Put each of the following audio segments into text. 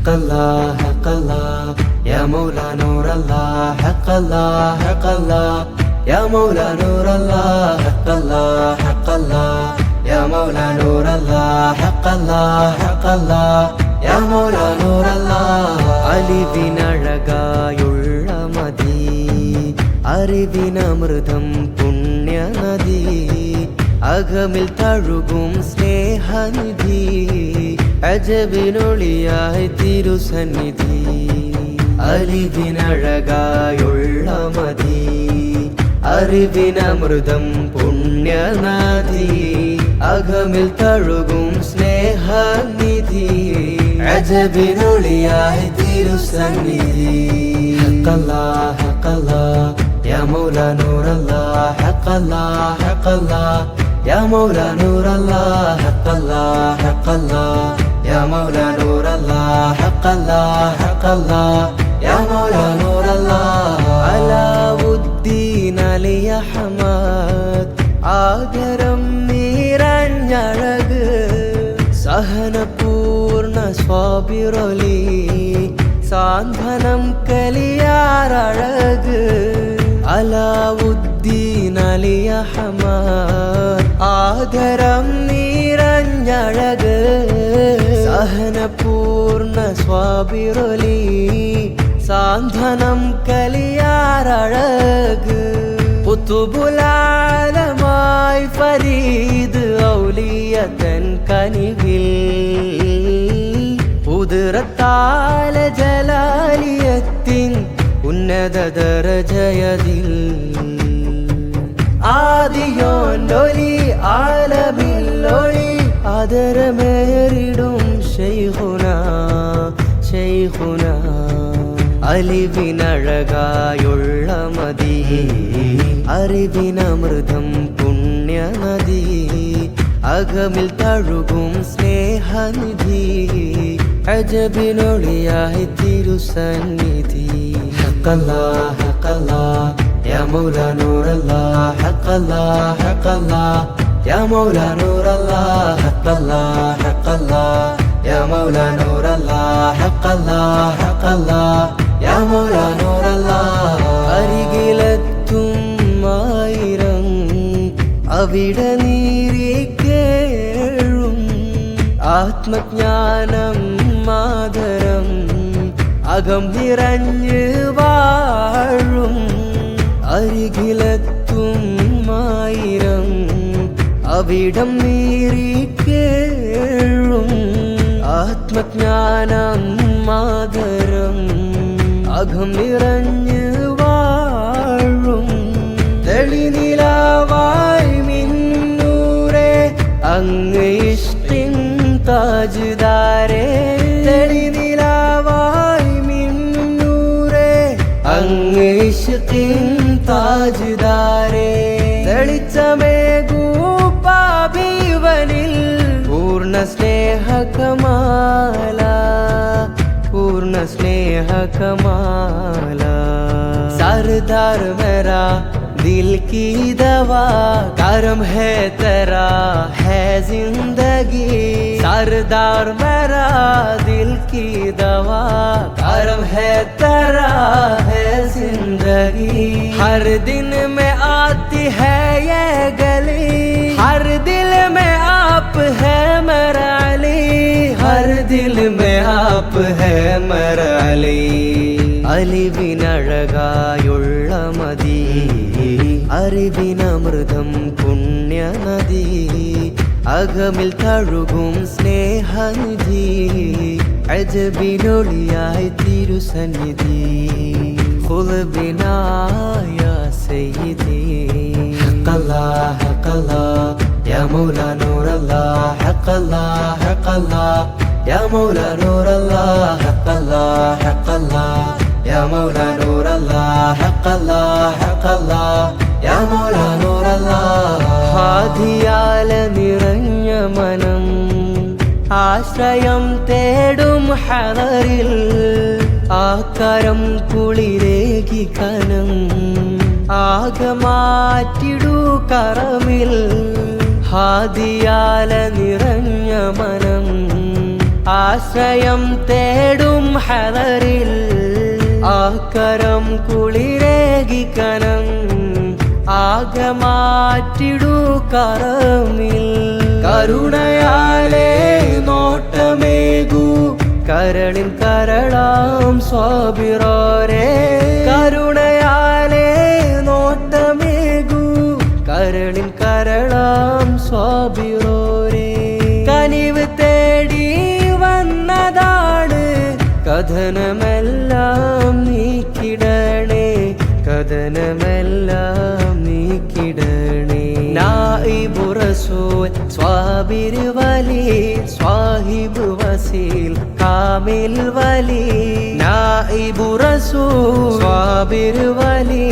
حق الله حق الله يا مولى نور الله حق الله حق الله يا مولى نور الله حق الله حق الله يا مولى نور الله حق الله حق الله يا مولى نور الله അലിവിനഴകായുള്ള മതി അറിവിനമൃതം പുണ്യനദി അകമിൽ തഴുകും സ്നേഹനിധി അജബിനൊളിയായി തിരുസന്നിധി അലിവിനഴകായുള്ള മതി അറിവിനമൃതം പുണ്യനദി അകമിൽ തഴുകും സ്നേഹനിധി അജബിനൊളിയായി തിരുസന്നിധി ഹക്കല്ലാ ഹക്കല്ലാ يا مولى نور الله حق الله حق الله يا مولى نور الله حق الله حق الله يا مولى نور الله حق الله حق الله. يا مولى نور الله. على الدين علي حماد ஆகரம் நீரஞ்சழகு சகனபூர்ண சுவாபிரொலி சாந்தனம் கலியார் அழகு அலாவுத்தீன் அலிய ஹமார் ஆதரம் நீரஞ்சழகு സഹനപൂർണ സ്വാബിറൊലി സാന്ത്വനം കലിയാറഴക് പുത്തുബുലാലമായി ഫരീദ് ഔലിയതൻ കനിവിൽ. പുതിറത്താല ജലാലിയത്തിൻ ഉന്നത ദരജയതിൽ ആദിയോൻഡൊലി ആലമില്ലൊളി ആദരമേറിടും ശൈഹുന ശൈഹുന അലിവിനഴകായുള്ള മതി അറിവിനമൃതം പുണ്യനദി അകമിൽ തഴുകും സ്നേഹനിധി അജബിനൊളിയായി തിരുസന്നിധി ഹക്കല്ലാ ഹക്കല്ലാ يا مولى نور الله حق الله حق الله يا مولى نور الله حق الله حق الله മൗല നൂറല്ല ഹക്കല്ല ഹക്കല്ല യാ മൗല നൂറല്ല അരികിലെത്തും ആയിരം. അവിടെ നീരിക്കേഴും ആത്മജ്ഞാനം മാതരം. അകം നിറഞ്ഞ് വാഴും. അരികിലെത്തും മായിരം അവിടം നീറിക്കേഴും ആത്മജ്ഞാനം മാതരം. അകം നിറഞ്ഞ് വാഴും. തെളിനിലാവായി മിന്നൂരെ അങ്ങ് ഇഷ്ടിൻ താജുദാരേ. തെളിനിലാവായി മിന്നൂരെ അങ്ങ് ഇഷ്ടിൻ താജുദാരേ. തെളിച്ചമേകൂപ്പാഭിവനിൽ स्नेह कमाला, पूर्ण स्नेह कमाला। सरदार मेरा दिल की दवा, कर्म है तेरा, है ज़िंदगी। सरदार मेरा दिल की दवा, कर्म है तेरा, है ज़िंदगी। हर दिन में आती है ये गली, हर दिल में आप है दिल में आप है मर அலி அழிவின் அழகாயுள்ள மதி அறிவின் அமிர்தம் புண்ணிய நதி அகமில் தழுகும் ஸ்நேகநிதி அஜபினொழியாய் திருசந்நிதி குலபினாயா செய்தி கலா கலா யமுலா நூரல்லா ஹக்கல்லா ஹக்கல்லா يا مولى نور الله حق الله حق الله يا مولى نور الله حق الله حق الله يا مولى نور الله ഹാദിയാല നിറഞ്ഞ മനം ആശ്രയം തേടും ഹറിൽ ആക്കരം കുളിരേകി കനം ആകമാറ്റിടു കറമിൽ ഹാദിയാല നിറഞ്ഞ മനം ആശ്രയം തേടും ഹലറിൽ ആക്കരം കുളിരേകി കനം ആകെ മാറ്റിടൂ കറമിൽ. കരുണയാലേ നോട്ടമേകൂ കരളിൻ കരളാം സ്വാഭിറോരേ. കരുണയാലേ നോട്ടമേകൂ കരളിൻ കരളാം സ്വാഭിറോരേ കഥനമെല്ലാം നീക്കിടണേ കഥനമെല്ലാം നീക്കിടണേ. നായിബുറസൂൽ റസൂൽ സ്വാബിർ വലി സ്വാഹിബ് വസീൽ കാമിൽ വലി നായിബു റസൂൽ സ്വാബിർ വലി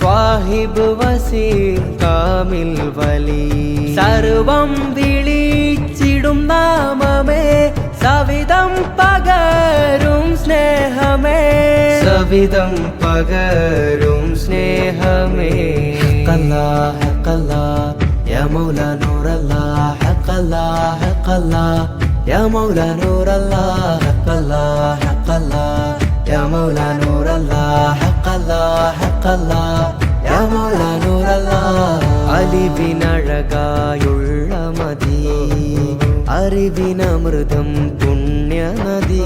സ്വാഹിബ് വസീൽ കാമിൽ വലി സർവം വിളിച്ചിടും നാമമേ സവിധം പകരും സ്നേഹമേ. സവിധം പകരും സ്നേഹമേ. ഹക്കല്ലാ ഹക്കല്ലാ യാ മൗല നൂറല്ലാ ഹക്കല്ലാ ഹക്കല്ലാ യാ മൗല നൂറല്ലാ ഹക്കല്ലാ ഹക്കല്ലാ യാ മൗല നൂറല്ലാ ഹക്കല്ലാ ഹക്കല്ലാ യാ മൗല നൂറല്ലാ അലിവിനഴകായുള്ള അറിവിനമൃതം പുണ്യനദി.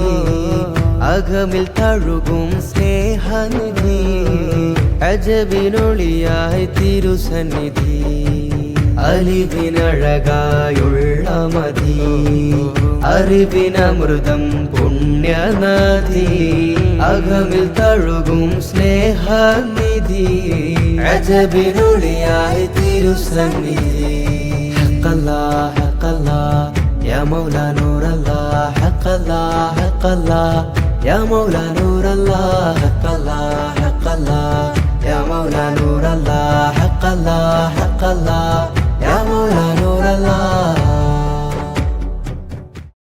അകമിൽ തഴുകും സ്നേഹനിധി. അജബിനൊളിയായി തിരുസന്നിധി. അലിവിനഴകായുള്ള മതി. അറിവിനമൃതം പുണ്യനദി. അകമിൽ തഴുകും സ്നേഹനിധി. അജബിനൊളിയായി തിരുസന്നിധി. ഹക്കല്ലാ ഹക്കല്ലാ. مولا نور الله حق الله حق الله. يا مولا نور الله حق الله حق الله. يا مولا نور الله حق الله حق الله.